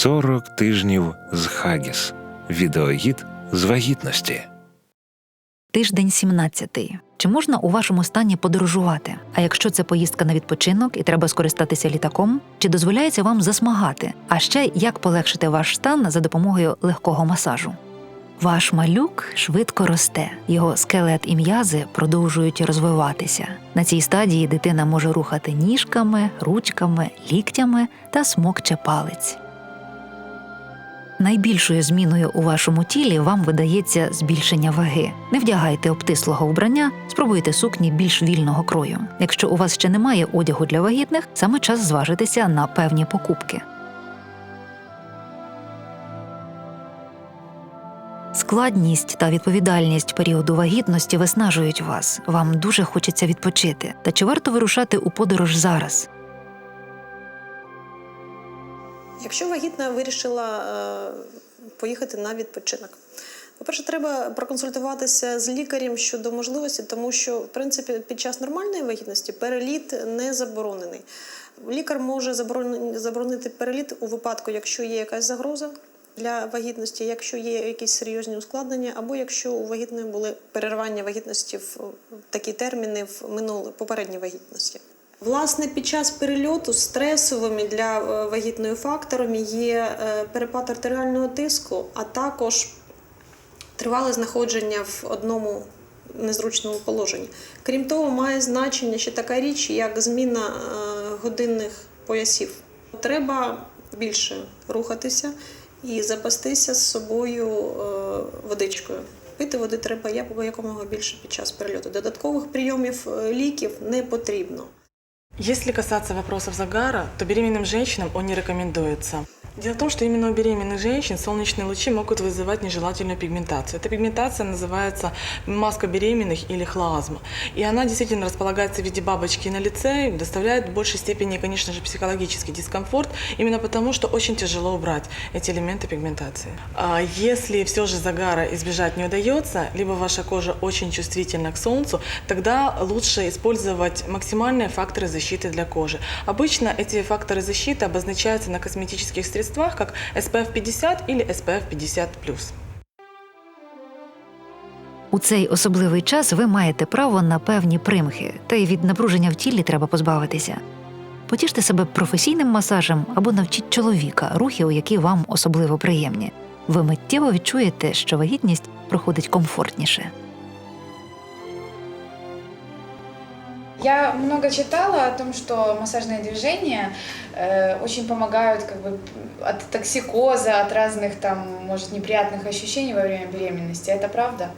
40 тижнів з Хагіс. Відеогід з вагітності. Тиждень 17. Чи можна у вашому стані подорожувати? А якщо це поїздка на відпочинок і треба скористатися літаком, чи дозволяється вам засмагати? А ще як полегшити ваш стан за допомогою легкого масажу? Ваш малюк швидко росте, його скелет і м'язи продовжують розвиватися. На цій стадії дитина може рухати ніжками, ручками, ліктями та смокче палець. Найбільшою зміною у вашому тілі вам видається збільшення ваги. Не вдягайте обтислого вбрання, спробуйте сукні більш вільного крою. Якщо у вас ще немає одягу для вагітних, саме час зважитися на певні покупки. Складність та відповідальність періоду вагітності виснажують вас. Вам дуже хочеться відпочити. Та чи варто вирушати у подорож зараз? Якщо вагітна вирішила е, поїхати на відпочинок. По-перше, треба проконсультуватися з лікарем щодо можливості, тому що, в принципі, під час нормальної вагітності переліт не заборонений. Лікар може заборонити, переліт у випадку, якщо є якась загроза для вагітності, якщо є якісь серйозні ускладнення, або якщо у вагітної були перервання вагітності в такі терміни в минуле попередній вагітності. Власне, під час перельоту стресовими для е, вагітної факторами є е, перепад артеріального тиску, а також тривале знаходження в одному незручному положенні. Крім того, має значення ще така річ, як зміна е, годинних поясів. Треба більше рухатися і запастися з собою водичкою. Пити води треба якомога більше під час перельоту. Додаткових прийомів ліків не потрібно. Если касаться вопросов загара, то беременным женщинам он не рекомендуется. Дело в том, что именно у беременных женщин солнечные лучи могут вызывать нежелательную пигментацию. Эта пигментация называется маска беременных или хлазма. И она действительно располагается в виде бабочки на лице и доставляет в большей степени, конечно же, психологический дискомфорт, именно потому, что очень тяжело убрать эти элементы пигментации. А если все же загара избежать не удается, либо ваша кожа очень чувствительна к солнцу, тогда лучше использовать максимальные факторы защиты для кожи. Обычно эти факторы защиты обозначаются на косметических средствах как SPF 50 или SPF 50+. У цей особливий час ви маєте право на певні примхи, та й від напруження в тілі треба позбавитися. Потіште себе професійним масажем або навчіть чоловіка рухів, які вам особливо приємні. Ви миттєво відчуєте, що вагітність проходить комфортніше. Я много читала о том, что массажные движения э, очень помогают как бы от токсикоза, от разных там, может, неприятных ощущений во время беременности. Это правда?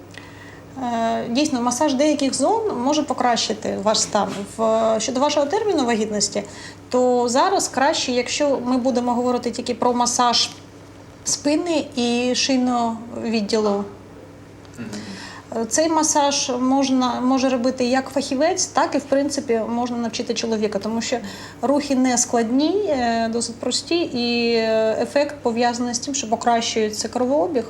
Е, Дійсно, масаж деяких зон може покращити ваш стан. В, щодо вашого терміну вагітності, то зараз краще, якщо ми будемо говорити тільки про масаж спини і шийного відділу. Цей масаж можна може робити як фахівець, так і в принципі можна навчити чоловіка, тому що рухи не складні, е, досить прості, і е, ефект пов'язаний з тим, що покращується кровообіг.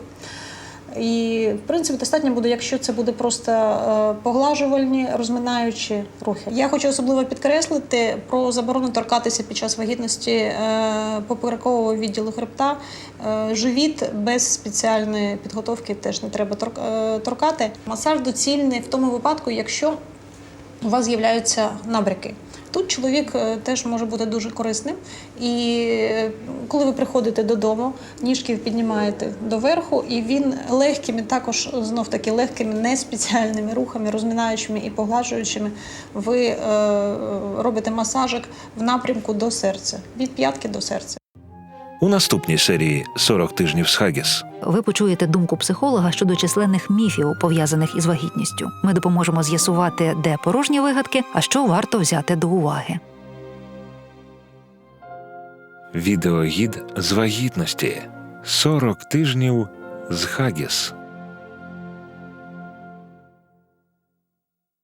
І, в принципі, достатньо буде, якщо це буде просто е, поглажувальні, розминаючі рухи. Я хочу особливо підкреслити про заборону торкатися під час вагітності е, поперекового відділу хребта. Е, живіт без спеціальної підготовки теж не треба торкати. Масаж доцільний в тому випадку, якщо у вас з'являються набряки. Тут чоловік е, теж може бути дуже корисним. І е, коли ви приходите додому, ніжки піднімаєте доверху, і він легкими, також знов таки легкими, не спеціальними рухами, розминаючими і поглажуючими, ви е, робите масажик в напрямку до серця, від п'ятки до серця. У наступній серії 40 тижнів з Хагіс. Ви почуєте думку психолога щодо численних міфів, пов'язаних із вагітністю. Ми допоможемо з'ясувати, де порожні вигадки, а що варто взяти до уваги. Відеогід з вагітності. 40 тижнів з Хагіс.